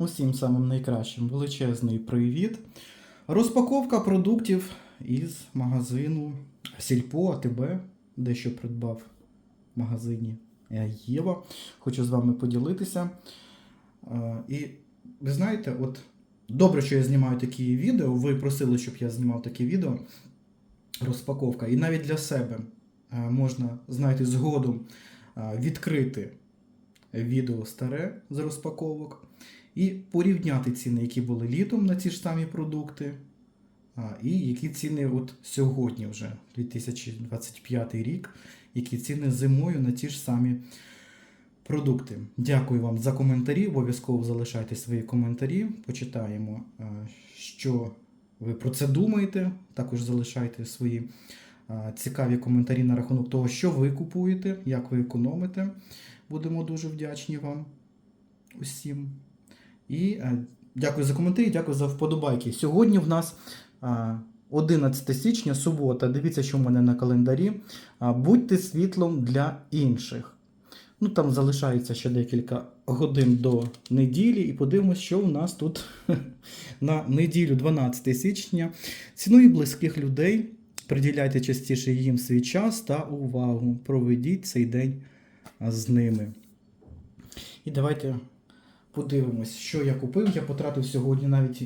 Усім самим найкращим величезний привіт. Розпаковка продуктів із магазину Сільпо АТБ, дещо придбав в магазині Єва. Хочу з вами поділитися. Е, І ви знаєте, от добре, що я знімаю такі відео. Ви просили, щоб я знімав такі відео. Розпаковка. І навіть для себе е, можна, знаєте, згодом е, відкрити відео старе з розпаковок і порівняти ціни, які були літом на ці ж самі продукти, і які ціни от сьогодні, вже 2025 рік, які ціни зимою на ті ж самі продукти. Дякую вам за коментарі. Обов'язково залишайте свої коментарі. Почитаємо, що ви про це думаєте. Також залишайте свої цікаві коментарі на рахунок того, що ви купуєте, як ви економите. Будемо дуже вдячні вам усім. І е, дякую за коментарі, дякую за вподобайки. Сьогодні в нас е, 11 січня, субота. Дивіться, що в мене на календарі. А, Будьте світлом для інших. Ну, там залишається ще декілька годин до неділі, і подивимось, що у нас тут на неділю, 12 січня. Ціную близьких людей. Приділяйте частіше їм свій час та увагу. Проведіть цей день з ними. І давайте подивимось, що я купив. Я потратив сьогодні навіть,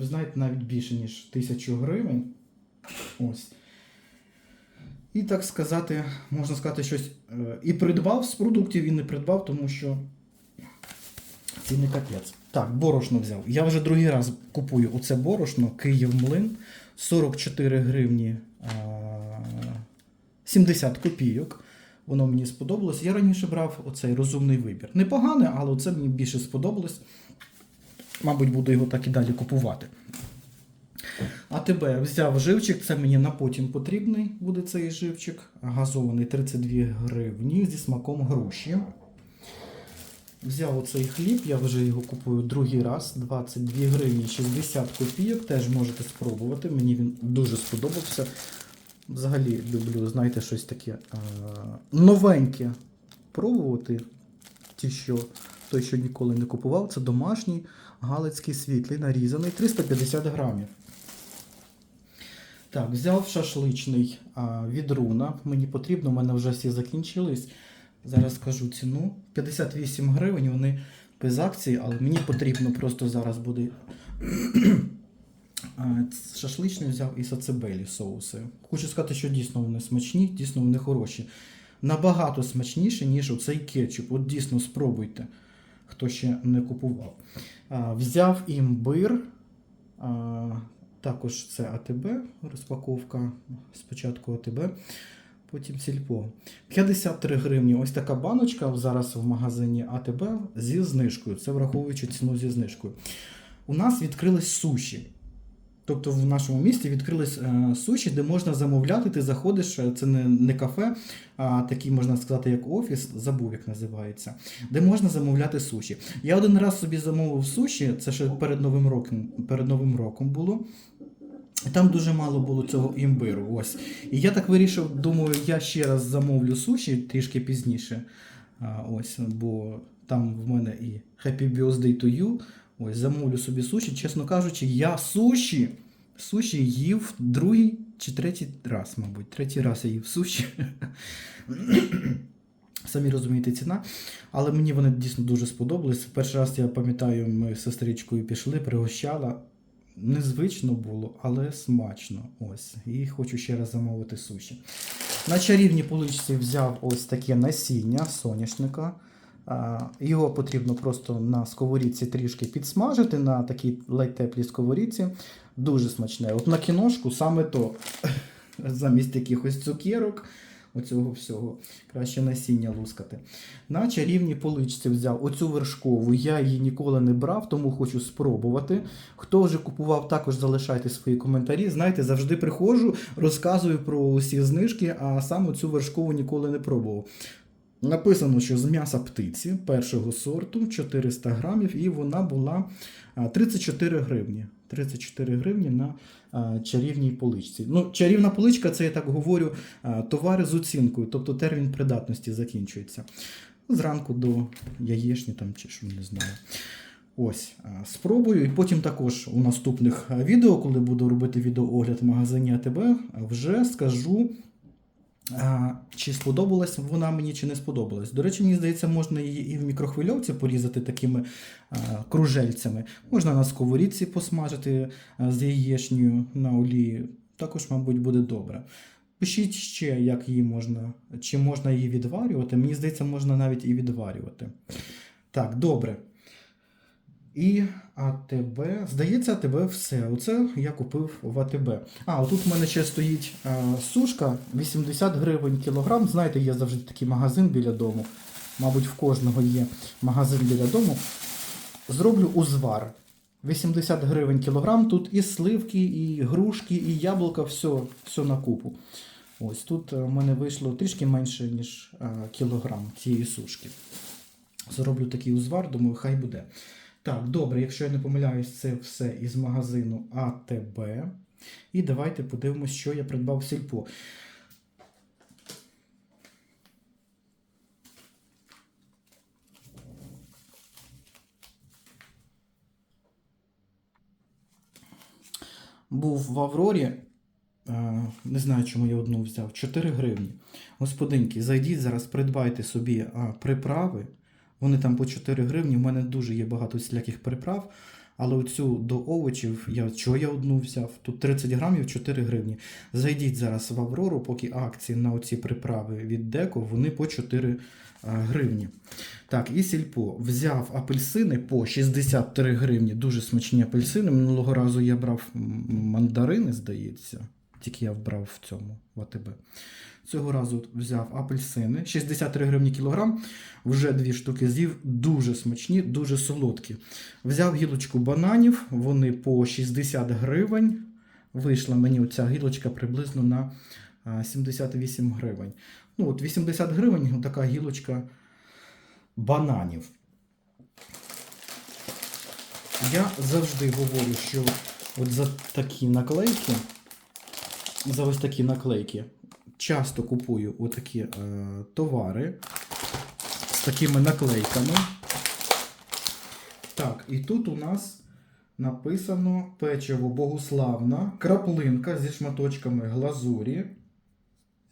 знаєте, навіть більше, ніж тисячу гривень. Ось. І так сказати, можна сказати, щось е, і придбав з продуктів, і не придбав, тому що ціни капець. Так, борошно взяв. Я вже другий раз купую оце борошно Київ Млин 44 гривні 70 копійок. Воно мені сподобалось. Я раніше брав оцей розумний вибір. Непогане, але це мені більше сподобалось. Мабуть, буду його так і далі купувати. А тебе взяв живчик, це мені на потім потрібний буде цей живчик. Газований 32 гривні зі смаком груші. Взяв оцей хліб, я вже його купую другий раз. 22 гривні 60 копійок. Теж можете спробувати. Мені він дуже сподобався. Взагалі люблю, знаєте, щось таке е- новеньке пробувати. Ті, що той, що ніколи не купував, це домашній галицький світлий, нарізаний 350 грамів. Так, взяв шашличний а, від. Мені потрібно, у мене вже всі закінчились. Зараз скажу ціну. 58 гривень, вони без акції, але мені потрібно просто зараз буде. Шашличний взяв і сацебелі соуси. Хочу сказати, що дійсно вони смачні, дійсно вони хороші. Набагато смачніше, ніж оцей кетчуп. От дійсно спробуйте, хто ще не купував. Взяв імбир. Також це АТБ, розпаковка. Спочатку АТБ, потім сільпо. 53 гривні. Ось така баночка зараз в магазині АТБ зі знижкою. Це враховуючи ціну зі знижкою. У нас відкрились суші. Тобто в нашому місті відкрились е, суші, де можна замовляти. Ти заходиш, е, це не, не кафе, а такий, можна сказати, як офіс, забув, як називається, де можна замовляти суші. Я один раз собі замовив суші, це ще перед Новим роком, перед Новим роком було. Там дуже мало було цього імбиру. Ось. І я так вирішив, думаю, я ще раз замовлю суші трішки пізніше. Ось, бо там в мене і Happy Birthday to you. Ось, замовлю собі суші. Чесно кажучи, я суші, суші їв другий чи третій раз, мабуть. Третій раз я їв суші. Самі розумієте, ціна. Але мені вони дійсно дуже сподобались. Перший раз я пам'ятаю, ми з сестричкою пішли, пригощала. Незвично було, але смачно. Ось. І хочу ще раз замовити суші. На чарівній поличці взяв ось таке насіння соняшника. Його потрібно просто на сковорідці трішки підсмажити на такій ледь теплій сковорідці. Дуже смачне. От на кіношку саме то замість якихось цукерок, оцього всього, краще насіння лускати. На чарівній поличці взяв оцю вершкову. Я її ніколи не брав, тому хочу спробувати. Хто вже купував, також залишайте свої коментарі. Знаєте, завжди приходжу, розказую про усі знижки, а саме цю вершкову ніколи не пробував. Написано, що з м'яса птиці першого сорту 400 грамів, і вона була 34 гривні. 34 гривні на чарівній поличці. Ну, чарівна поличка, це я так говорю, товари з оцінкою, тобто термін придатності закінчується. Зранку до яєчні там чи що не знаю. Ось, спробую. І потім також у наступних відео, коли буду робити відеоогляд в магазині АТБ, вже скажу, чи сподобалась вона мені, чи не сподобалась. До речі, мені здається, можна її і в мікрохвильовці порізати такими кружельцями. Можна на сковорідці посмажити з яєчнею на олії. Також, мабуть, буде добре. Пишіть ще, як її можна, чи можна її відварювати. Мені здається, можна навіть і відварювати. Так, добре. І АТБ. Здається, АТБ все. Оце я купив в АТБ. А, отут в мене ще стоїть е, сушка 80 гривень кілограм. Знаєте, є завжди такий магазин біля дому. Мабуть, в кожного є магазин біля дому. Зроблю узвар. 80 гривень кілограм. Тут і сливки, і грушки, і яблука, все, все на купу. Ось тут е, в мене вийшло трішки менше, ніж е, кілограм цієї сушки. Зроблю такий узвар, думаю, хай буде. Так, добре, якщо я не помиляюсь, це все із магазину АТБ. І давайте подивимось, що я придбав в сільпо. Був в Аврорі. е, Не знаю, чому я одну взяв. 4 гривні. Господинки, зайдіть зараз, придбайте собі приправи. Вони там по 4 гривні. У мене дуже є багато всіляких приправ. Але оцю до овочів, я чого я одну взяв? Тут 30 грамів 4 гривні. Зайдіть зараз в Аврору, поки акції на оці приправи від Деко, вони по 4 гривні. Так, і сільпо. Взяв апельсини по 63 гривні. Дуже смачні апельсини. Минулого разу я брав мандарини, здається. Тільки я вбрав в цьому в АТБ. Цього разу взяв апельсини 63 гривні кілограм. Вже дві штуки з'їв. Дуже смачні, дуже солодкі. Взяв гілочку бананів, вони по 60 гривень. Вийшла мені оця гілочка приблизно на 78 гривень. Ну, от 80 гривень така гілочка бананів. Я завжди говорю, що от за такі наклейки, за ось такі наклейки, часто купую отакі е, товари з такими наклейками. Так, і тут у нас написано печиво Богуславна, краплинка зі шматочками глазурі.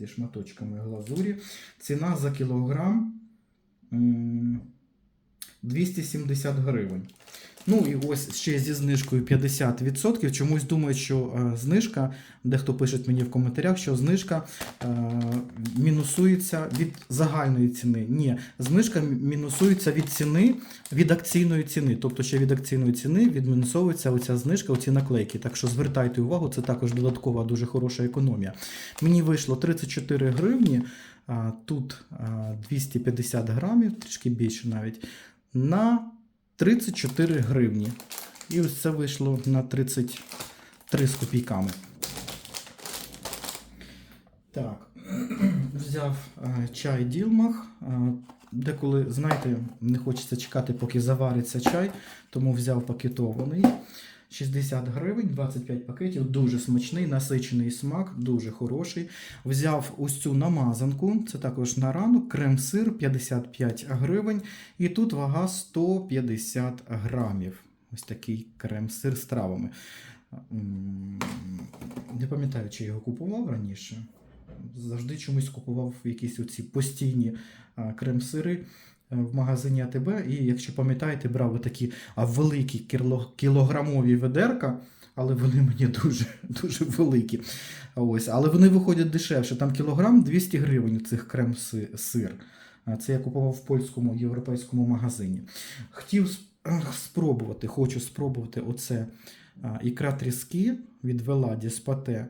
Зі шматочками глазурі. Ціна за кілограм 270 гривень. Ну і ось ще зі знижкою 50%. Чомусь думаю, що е, знижка, дехто пише мені в коментарях, що знижка е, мінусується від загальної ціни. Ні, знижка мінусується від ціни, від акційної ціни. Тобто ще від акційної ціни відмінусовується оця знижка, оці наклейки. Так що звертайте увагу, це також додаткова дуже хороша економія. Мені вийшло 34 гривні, тут а, 250 грамів, трішки більше навіть, на 34 гривні. І ось це вийшло на 33 з копійками. Так, взяв е, чай Ділмах. Е, Деколи, знаєте, не хочеться чекати, поки завариться чай, тому взяв пакетований. 60 гривень, 25 пакетів, дуже смачний, насичений смак, дуже хороший. Взяв ось цю намазанку, це також на ранок, крем-сир 55 гривень. І тут вага 150 грамів. Ось такий крем-сир з травами. Не пам'ятаю, чи я його купував раніше. Завжди чомусь купував якісь оці постійні крем-сири в магазині АТБ. І, якщо пам'ятаєте, брав такі великі кілограмові ведерка, але вони мені дуже, дуже великі. Ось, але вони виходять дешевше. Там кілограм 200 гривень цих крем-сир. Це я купував в польському європейському магазині. Хотів спробувати, хочу спробувати оце ікра тріски від Веладі з пате.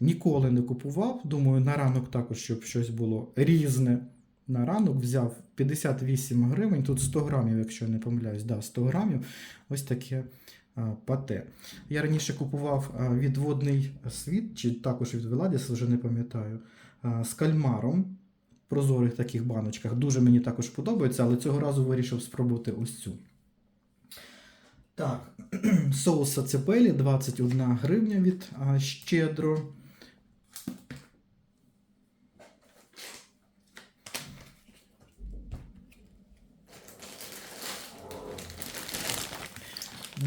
Ніколи не купував. Думаю, на ранок також, щоб щось було різне. На ранок взяв 58 гривень, тут 100 грамів, якщо я не помиляюсь, да, 100 грамів. Ось таке пате. Я раніше купував відводний світ, чи також від Веладіс, вже не пам'ятаю, з кальмаром в прозорих таких баночках. Дуже мені також подобається, але цього разу вирішив спробувати ось цю. Так, соус сацепелі 21 гривня від щедро.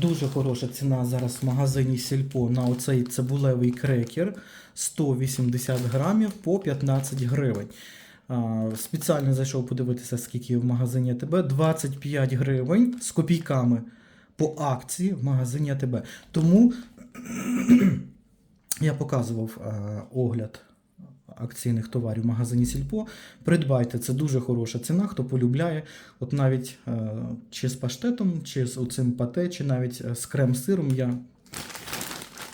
Дуже хороша ціна зараз в магазині Сільпо на оцей цибулевий крекер 180 грамів по 15 гривень. Спеціально зайшов подивитися, скільки в магазині АТБ. 25 гривень з копійками по акції в магазині АТБ. Тому я показував огляд акційних товарів в магазині Сільпо. Придбайте, це дуже хороша ціна, хто полюбляє. От навіть е, чи з паштетом, чи з оцим пате, чи навіть е, з крем-сиром я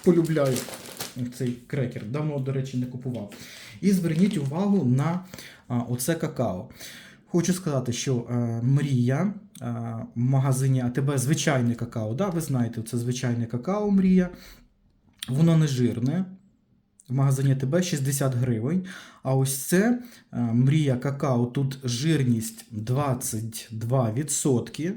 полюбляю цей крекер. Давно, до речі, не купував. І зверніть увагу на оце какао. Хочу сказати, що е, мрія е, в магазині АТБ звичайне какао. Да, ви знаєте, це звичайне какао мрія. Воно не жирне. В магазині АТБ 60 гривень. А ось це е, мрія какао. Тут жирність 22%.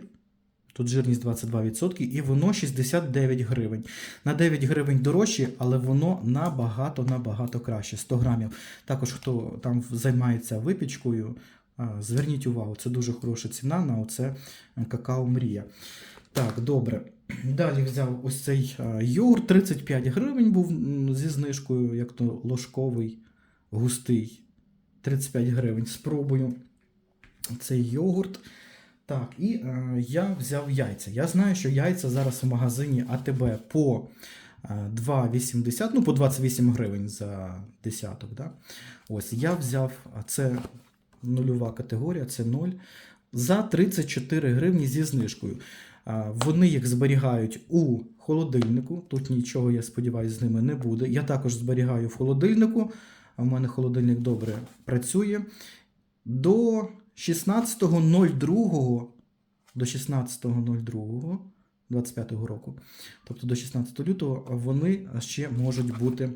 Тут жирність 22%, і воно 69 гривень. На 9 гривень дорожче, але воно набагато набагато краще. 100 грамів. Також хто там займається випічкою, зверніть увагу, це дуже хороша ціна на оце какао Мрія. Так, добре. Далі взяв ось цей йогурт, 35 гривень був зі знижкою, як то ложковий, густий. 35 гривень. Спробую цей йогурт. Так, і е, я взяв яйця. Я знаю, що яйця зараз в магазині АТБ по е, 2,80, ну по 28 гривень за десяток. Да? Ось я взяв, це нульова категорія, це 0, за 34 гривні зі знижкою. Вони їх зберігають у холодильнику. Тут нічого, я сподіваюся, з ними не буде. Я також зберігаю в холодильнику. В мене холодильник добре працює. До 16.02 до 16.02 25 року, тобто до 16 лютого, вони ще можуть бути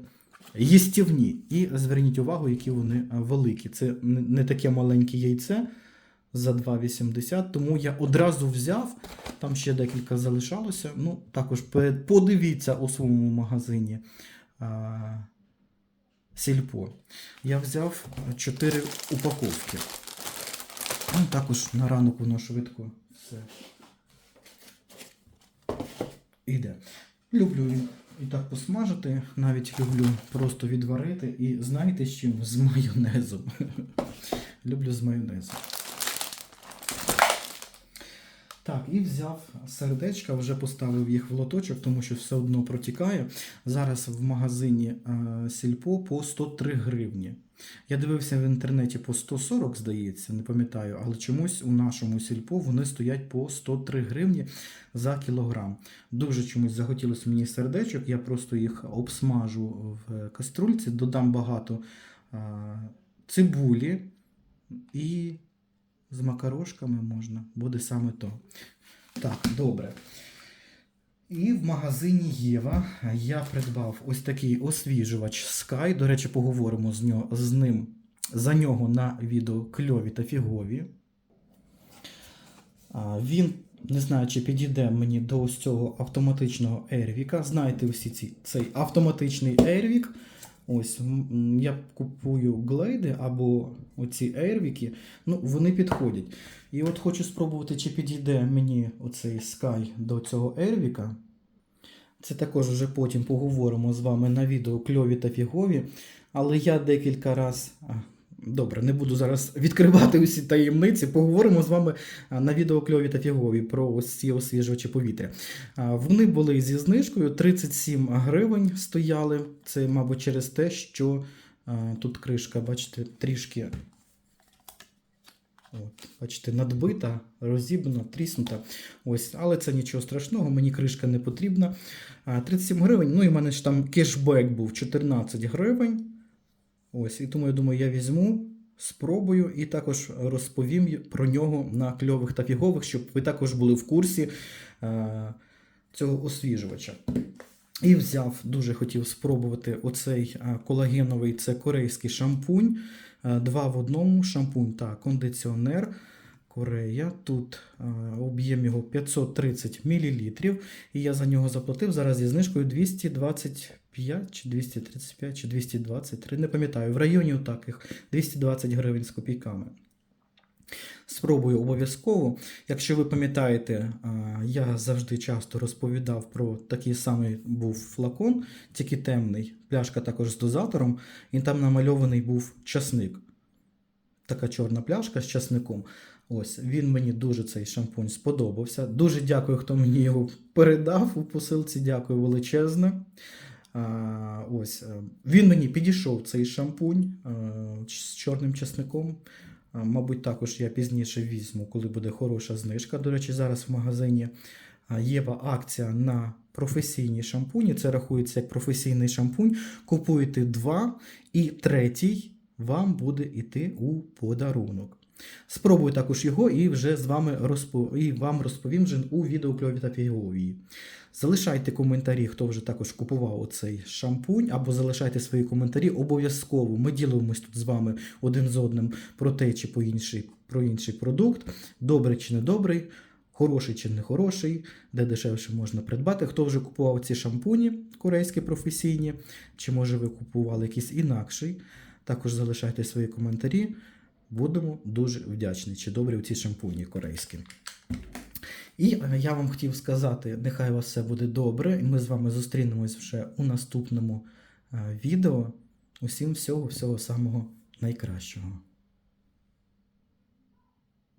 їстівні. І зверніть увагу, які вони великі. Це не таке маленьке яйце за 2,80, тому я одразу взяв, там ще декілька залишалося. Ну, також подивіться у своєму магазині. а, Сільпо. Я взяв 4 упаковки. Ну, також на ранок воно швидко все іде. Люблю і так посмажити, навіть люблю просто відварити. І знаєте з чим? З майонезом. Люблю з майонезом. Так, і взяв сердечка, вже поставив їх в лоточок, тому що все одно протікає. Зараз в магазині е, Сільпо по 103 гривні. Я дивився в інтернеті по 140, здається, не пам'ятаю, але чомусь у нашому сільпо вони стоять по 103 гривні за кілограм. Дуже чомусь захотілося мені сердечок, я просто їх обсмажу в каструльці, додам багато а, цибулі і з макарошками можна, буде саме то. Так, добре. І в магазині Єва я придбав ось такий освіжувач Sky. До речі, поговоримо з, нього, з ним за нього на відео кльові та фігові. Він, не знаю, чи підійде мені до ось цього автоматичного Ервіка. Знаєте, всі ці, цей автоматичний Ервік. Ось я купую глейди або оці Ервіки, ну, вони підходять. І от хочу спробувати, чи підійде мені оцей Sky до цього Ервіка. Це також вже потім поговоримо з вами на відео кльові та фігові. Але я декілька раз. Добре, не буду зараз відкривати усі таємниці. Поговоримо з вами на відео кльові та фігові про ось ці освіжувачі повітря. Вони були зі знижкою 37 гривень стояли. Це, мабуть, через те, що тут кришка, бачите, трішки. От, бачите, надбита, розібна, тріснута. Ось, але це нічого страшного, мені кришка не потрібна. 37 гривень. Ну і в мене ж там кешбек був 14 гривень. Ось, і тому я думаю, я візьму, спробую і також розповім про нього на кльових та фігових, щоб ви також були в курсі е, цього освіжувача. І взяв, дуже хотів спробувати оцей е, колагеновий, це корейський шампунь. Е, Два в одному шампунь та кондиціонер. Корея. Тут е, об'єм його 530 мл. І я за нього заплатив зараз зі знижкою 225 чи 235 чи 223. Не пам'ятаю, в районі таких 220 гривень з копійками. Спробую обов'язково. Якщо ви пам'ятаєте, я завжди часто розповідав про такий самий був флакон, тільки темний. Пляшка також з дозатором, і там намальований був часник. Така чорна пляшка з часником. Ось він мені дуже цей шампунь сподобався. Дуже дякую, хто мені його передав у посилці. Дякую величезне. А, ось е, він мені підійшов цей шампунь е, з чорним часником. Мабуть, також я пізніше візьму, коли буде хороша знижка. До речі, зараз в магазині є акція на професійні шампуні. Це рахується як професійний шампунь. Купуєте два, і третій вам буде йти у подарунок. Спробую також його і вже з вами розпо... і вам розповім вже у відео кльові та фіговії. Залишайте коментарі, хто вже також купував цей шампунь, або залишайте свої коментарі обов'язково. Ми ділимось тут з вами один з одним про те чи по інший, про інший продукт, добрий чи не добрий, хороший чи не хороший, де дешевше можна придбати. Хто вже купував ці шампуні корейські професійні, чи може ви купували якийсь інакший. Також залишайте свої коментарі. Будемо дуже вдячні, чи добрі ці шампуні корейські. І е, я вам хотів сказати, нехай у вас все буде добре. І ми з вами зустрінемось вже у наступному е, відео. Усім всього, всього самого найкращого.